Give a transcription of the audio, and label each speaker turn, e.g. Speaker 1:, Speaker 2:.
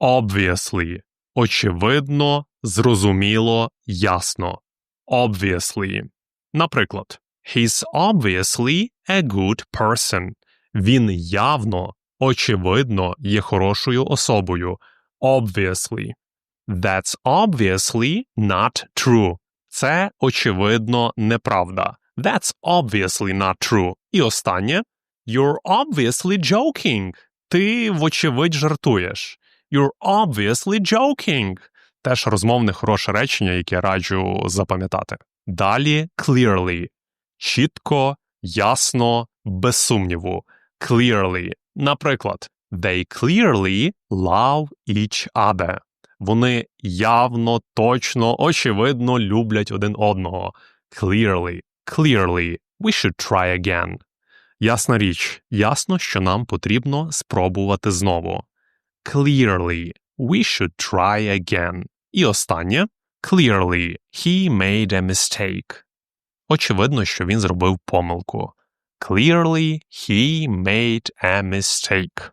Speaker 1: Obviously. Очевидно, зрозуміло, ясно. Obviously. Наприклад, He's obviously a good person. Він явно, очевидно, є хорошою особою. Obviously. That's obviously not true. Це, очевидно, неправда. That's obviously not true. І останнє. You're obviously joking. Ти, вочевидь, жартуєш. You're obviously joking. Теж розмовне хороше речення, яке раджу запам'ятати. Далі clearly. Чітко, ясно, без сумніву. Clearly. Наприклад, they clearly love each other. Вони явно, точно, очевидно люблять один одного. Clearly, clearly, we should try again. Ясна річ, ясно, що нам потрібно спробувати знову. Clearly, we should try again. І останнє. Clearly, he made a mistake. Очевидно, що він зробив помилку. Clearly, he made a mistake.